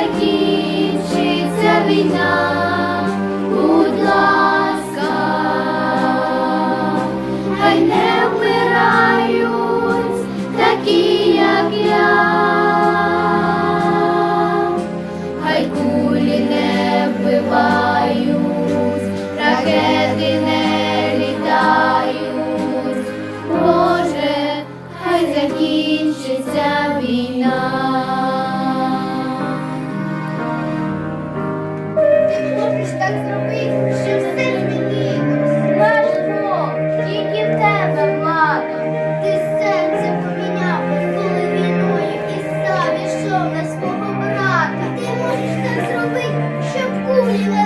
закінчиться війна. Hallelujah.